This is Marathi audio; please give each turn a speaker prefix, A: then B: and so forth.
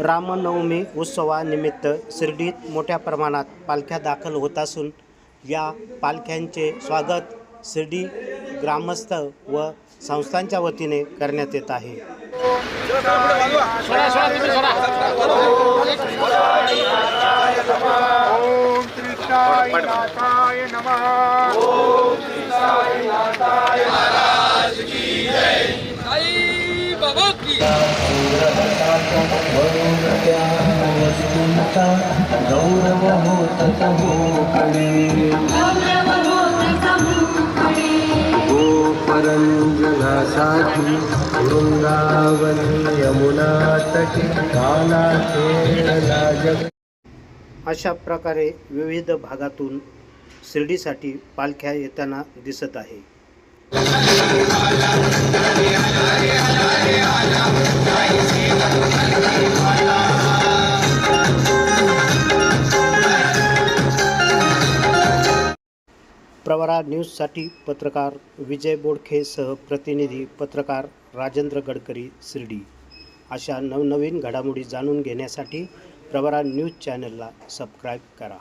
A: रामनवमी उत्सवानिमित्त शिर्डीत मोठ्या प्रमाणात पालख्या दाखल होत असून या पालख्यांचे स्वागत शिर्डी ग्रामस्थ व संस्थांच्या वतीने करण्यात येत आहे
B: ओम श्री साईनाथाय नमः
C: साई बाबा की
D: गौरव होत गोपरंजनासाठी वृंदावन यमुना तटी काला खेळला जग
A: अशा प्रकारे विविध भागातून शिर्डीसाठी पालख्या येताना दिसत आहे. प्रवरा न्यूजसाठी पत्रकार विजय बोडखेसह प्रतिनिधी पत्रकार राजेंद्र गडकरी शिर्डी. अशा नवनवीन घडामोडी जाणून घेण्यासाठी प्रवरा न्यूज चॅनलला सबस्क्राईब करा.